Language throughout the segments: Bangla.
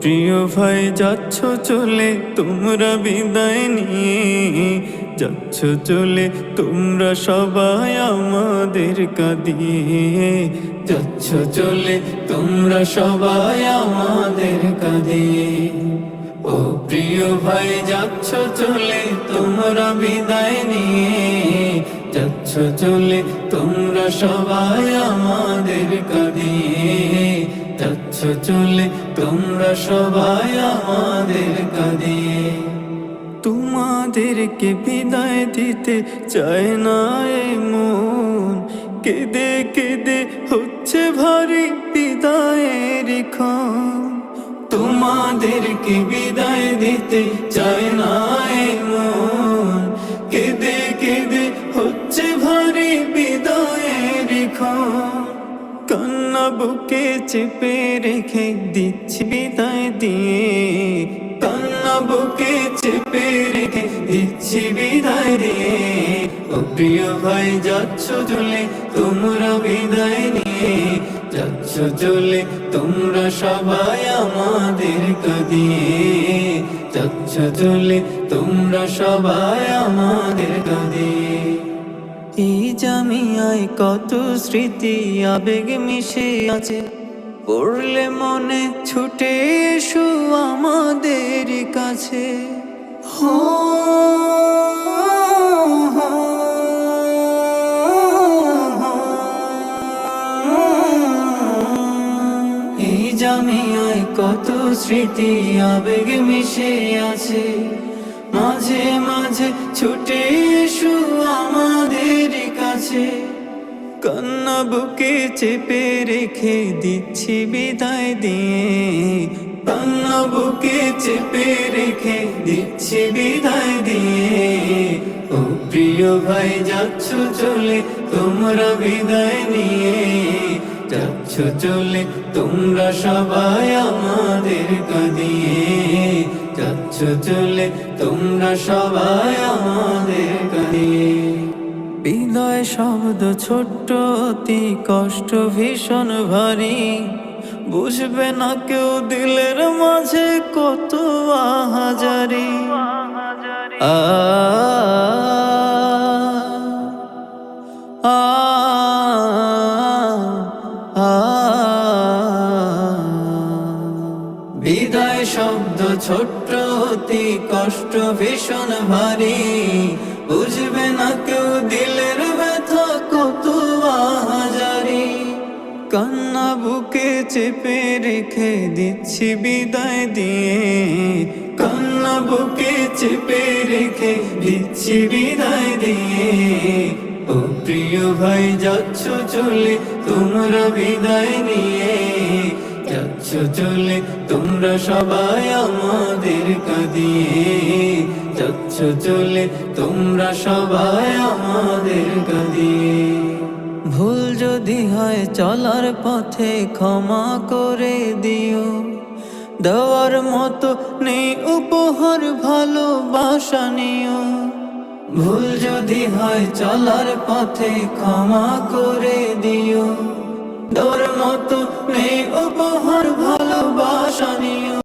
প্রিয় ভাই, যাচ্ছ চলে তোমরা বিদায় নিয়ে। যাচ্ছ চলে তোমরা সবাই আমাদের কাঁদিয়ে। যাচ্ছ চলে তোমরা সবাই আমাদের কাঁদিয়ে। ও প্রিয় ভাই, যাচ্ছ চলে তোমরা বিদায় নিয়ে। যাচ্ছ চলে তোমরা সবাই আমাদের কাঁদিয়ে। যাচ্ছ চলে, তোমরা সবাই আমাদের কাঁদিয়ে তোমাদেরকে বিদায় দিতে চায় না মন। কেঁদে কেঁদে হচ্ছে ভারী বিদায়ের ক্ষণ। তোমাদেরকে বিদায় দিতে চায় না মন। কেঁদে কেঁদে হচ্ছে ভারী বিদায়ের কান্না বুকে চেপে রেখে দিচ্ছি বিদায় দিয়ে কান্না বুকে চেপে রেখে দিচ্ছি বিদায় দিয়ে ও প্রিয় ভাই যাচ্ছ চলে তোমরা বিদায় নিয়ে যাচ্ছ চলে তোমরা সবাই আমাদের কাঁদিয়ে যাচ্ছ চলে তোমরা সবাই আমাদের কাঁদিয়ে এই জামিয়ায় কত স্মৃতি, আবেগ মিশে আছে। পড়লে মনে ছুটে এসো আমাদের কাছে। হো এই জামিয়ায় কত স্মৃতি, আবেগ মিশে আছে। মাঝে মাঝে ছুটে এসো কাছে কান্না বুকে চেপে রেখে দিচ্ছি বিদায় দিয়ে। কান্না বুকে চেপে রেখে দিচ্ছি বিদায় দিয়ে। ও প্রিয় ভাই, যাচ্ছ চলে তোমরা বিদায় নিয়ে। যাচ্ছ চলে তোমরা সবাই আমাদের কাঁদিয়ে। যাচ্ছ চলে তোমরা সবাই আমাদের কাঁদিয়ে। বিদায় শব্দ ছোট্ট, অতি কষ্ট, ভীষণ ভারী। বুঝবে না কেউ দিলের মাঝে কত আহাজারি। আ শব্দ, ছোট্ট অতি কষ্ট, ভীষণ ভারী। বুঝবে না কেউ দিলের ব্যথা কত আহাজারি। কান্না বুকে চেপে রেখে দিচ্ছি বিদায় দিয়ে। কান্না বুকে চেপে রেখে দিচ্ছি বিদায় দিয়ে। ও প্রিয় ভাই, যাচ্ছ চলে তোমরা বিদায় নিয়ে। যাচ্ছ চলে তোমরা সবাই আমাদের কাঁদিয়ে যাচ্ছ চলে তোমরা সবাই আমাদের কাঁদিয়ে ভুল যদি হয় চলার পথে ক্ষমা করে দিও। দেওয়ার মতো নেই উপহার, ভালোবাসা নিও। ভুল যদি হয় চলার পথে ক্ষমা করে দিও। দেওয়ার মতো নেই উপহার ভালোবাসা নিও।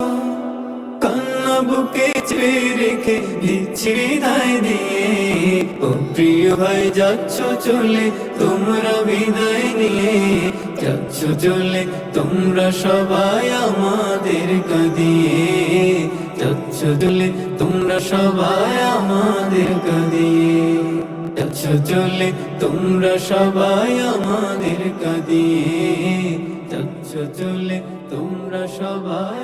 কান্না বুকে চেপে রেখে দিচ্ছি বিদায় দিয়ে। ও প্রিয় ভাই, যাচ্ছ চলে তোমরা বিদায় নিয়ে। যাচ্ছ চলে তোমরা সবাই আমাদের কাঁদিয়ে। যাচ্ছ চলে তোমরা সবাই আমাদের কাঁদিয়ে। যাচ্ছ চলে তোমরা সবাই আমাদের কাঁদিয়ে যাচ্ছ চলে তোমরা সবাই